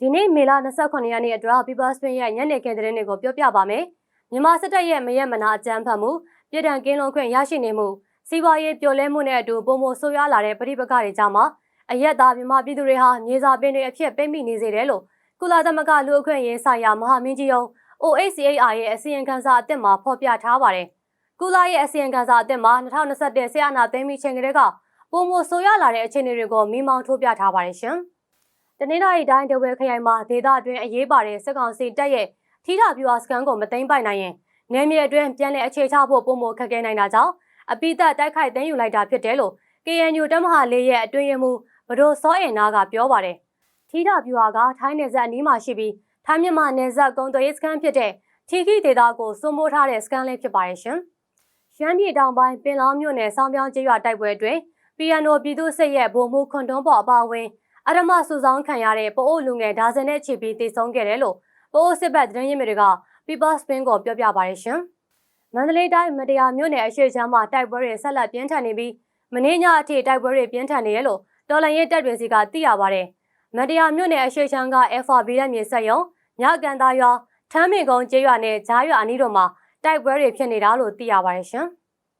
ဒီနေ့မေလ29ရက်နေ့အတွက် People Spin ရဲ့ညနေခင်းသတင်းတွေကိုပြောပြပါမယ်။မြန်မာစစ်တပ်ရဲ့မရက်မနာအကြမ်းဖက်မှုပြည်ထန်ကင်းလုံးခွင့်ရရှိနေမှုစီးပွားရေးပြိုလဲမှုနဲ့အတူပုံမဆိုးရွားလာတဲ့ပြည်ပခါတွေကြောင့်မှအရက်သားမြန်မာပြည်သူတွေဟာမြေစာပင်တွေအဖြစ်ပိတ်မိနေစေတယ်လို့ကုလသမဂ္ဂလူ့အခွင့်အရေးဆိုင်ရာမဟာမင်းကြီးယုံ OHCHR ရဲ့အစီရင်ခံစာအသစ်မှာဖော်ပြထားပါတယ်။ကုလရဲ့အစီရင်ခံစာအသစ်မှာ2021ဆေးအာနာသိမ်းပြီးချိန်ကလေးကပုံမဆိုးရွားလာတဲ့အခြေအနေတွေကိုမိမောင်းထိုးပြထားပါတယ်ရှင်။ တနင်္လာရီတိုင်းတဝဲခရိုင်မှာဒေသအတွင်းအရေးပါတဲ့စစ်ကောင်စီတပ်ရဲ့ထိထပြူဟာစကန်ကိုမသိမ်းပိုက်နိုင်ရင်နယ်မြေအတွင်းပြန်လည်အခြေချဖို့ပုံမခက်ခဲနိုင်တာကြောင့်အပိသက်တိုက်ခိုက်သိမ်းယူလိုက်တာဖြစ်တယ်လို့ KNU တမဟာလေးရဲ့အတွင်းရမှုဗဒိုစောအင်နာကပြောပါတယ်။ထိထပြူဟာကထိုင်းနယ်စပ်အနီးမှာရှိပြီးထိုင်းမြန်မာနယ်စပ်ကုန်းသွယ်ရေးစကန်ဖြစ်တဲ့ထီခီဒေသကိုစိုးမိုးထားတဲ့စကန်လေးဖြစ်ပါရဲ့ရှင်။ရှမ်းပြည်တောင်ပိုင်းပင်လောင်းမြို့နယ်ဆောင်းပြောင်းကျေးရွာတိုက်ပွဲအတွင်း PNO ပြည်သူ့စစ်ရဲ့ဗိုလ်မှူးခွန်တွန်းပေါ်အပါအဝင် အရမစုဆောင်ခံရတဲ့ပအိုးလူငယ်ဒါဇင်နဲ့ချီပြီးတည်ဆုံးခဲ့တယ်လို့ပအိုးစစ်ဘက်သတင်းရင်းမြစ်တွေက People Spin ကိုပြောပြပါရရှင်။မန္တလေးတိုင်းမတရားမြို့နယ်အရှိချမ်းမှာတိုက်ပွဲတွေဆက်လက်ပြင်းထန်နေပြီးမင်းညအထိတိုက်ပွဲတွေပြင်းထန်နေရလို့တော်လန်ရေးတပ်တွေစီကသိရပါတယ်။မတရားမြို့နယ်အရှိချမ်းက FRB ရဲ့မြေဆက်ယုံညကန်သားရွာထမ်းမင်ကုန်းကျေးရွာနဲ့ဂျားရွာအနီးတို့မှာတိုက်ပွဲတွေဖြစ်နေတာလို့သိရပါတယ်ရှင်။